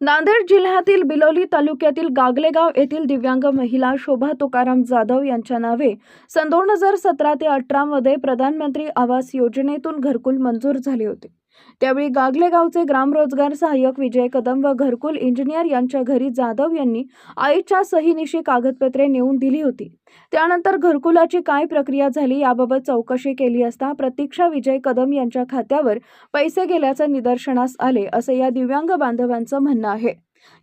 नांदेड जिल्ह्यातील बिलोली तालुक्यातील गागलेगाव येथील दिव्यांग महिला शोभा तुकाराम जाधव यांच्या नावे सन दोन हजार सतरा ते अठरामध्ये प्रधानमंत्री आवास योजनेतून घरकुल मंजूर झाले होते. त्यावेळी गागलेगावचे ग्रामरोजगार सहाय्यक विजय कदम व घरकुल इंजिनियर यांच्या घरी जाधव यांनी आईच्या सहीनिशी कागदपत्रे नेऊन दिली होती. त्यानंतर घरकुलाची काय प्रक्रिया झाली याबाबत चौकशी केली असता प्रतीक्षा विजय कदम यांच्या खात्यावर पैसे गेल्याचं निदर्शनास आले असं या दिव्यांग बांधवांचं म्हणणं आहे.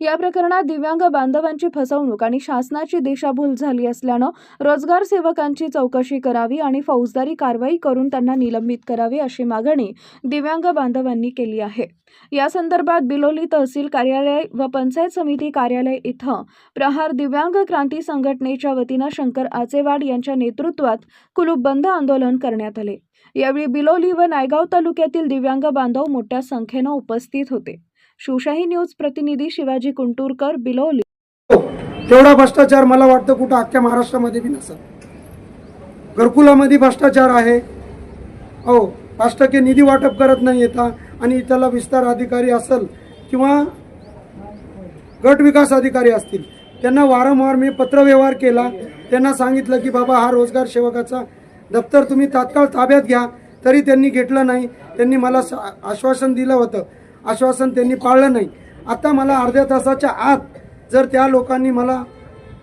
या प्रकरणात दिव्यांग बांधवांची फसवणूक आणि शासनाची दिशाभूल झाली असल्यानं रोजगार सेवकांची चौकशी करावी आणि फौजदारी कारवाई करून त्यांना निलंबित करावी अशी मागणी दिव्यांग बांधवांनी केली आहे. या संदर्भात बिलोली तहसील कार्यालय व पंचायत समिती कार्यालय इथं प्रहार दिव्यांग क्रांती संघटनेच्या वतीनं शंकर आचेवाड यांच्या नेतृत्वात कुलूप बंद आंदोलन करण्यात आले. यावेळी बिलोली व नायगाव तालुक्यातील दिव्यांग बांधव मोठ्या संख्येनं उपस्थित होते. शिवशाही न्यूज प्रतिनिधी शिवाजी कुंटूरकर बिलोली. तेवढा भ्रष्टाचार मला वाटतं कुठं अख्ख्या महाराष्ट्रामध्ये बी नसत घरकुलामध्ये भ्रष्टाचार आहे. हो पाच टक्के निधी वाटप करत नाही येता आणि त्याला विस्तार अधिकारी असेल किंवा गट विकास अधिकारी असतील त्यांना वारंवार मी पत्रव्यवहार केला. त्यांना सांगितलं की बाबा हा रोजगार सेवकाचा दप्तर तुम्ही तात्काळ ताब्यात घ्या. तरी त्यांनी घेतलं नाही. त्यांनी मला आश्वासन दिलं होतं. आश्वासन त्यांनी पाळलं नाही. आता मला अर्ध्या तासाच्या आत जर त्या लोकांनी मला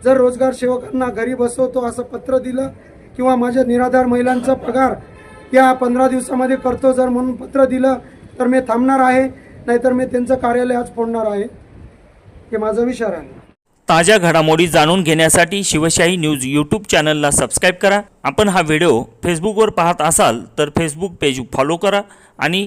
जर रोजगार सेवकांना घरी बसवतो असं पत्र दिलं किंवा माझ्या निराधार महिलांचा पगार या पंधरा दिवसामध्ये करतो जर म्हणून पत्र दिलं तर मी थांबणार आहे नाहीतर मी त्यांचं कार्यालय आज फोडणार आहे. हे माझा विचार आहे. ताज्या घडामोडी जाणून घेण्यासाठी शिवशाही न्यूज यूट्यूब चॅनलला सबस्क्राईब करा. आपण हा व्हिडिओ फेसबुकवर पाहत असाल तर फेसबुक पेज फॉलो करा आणि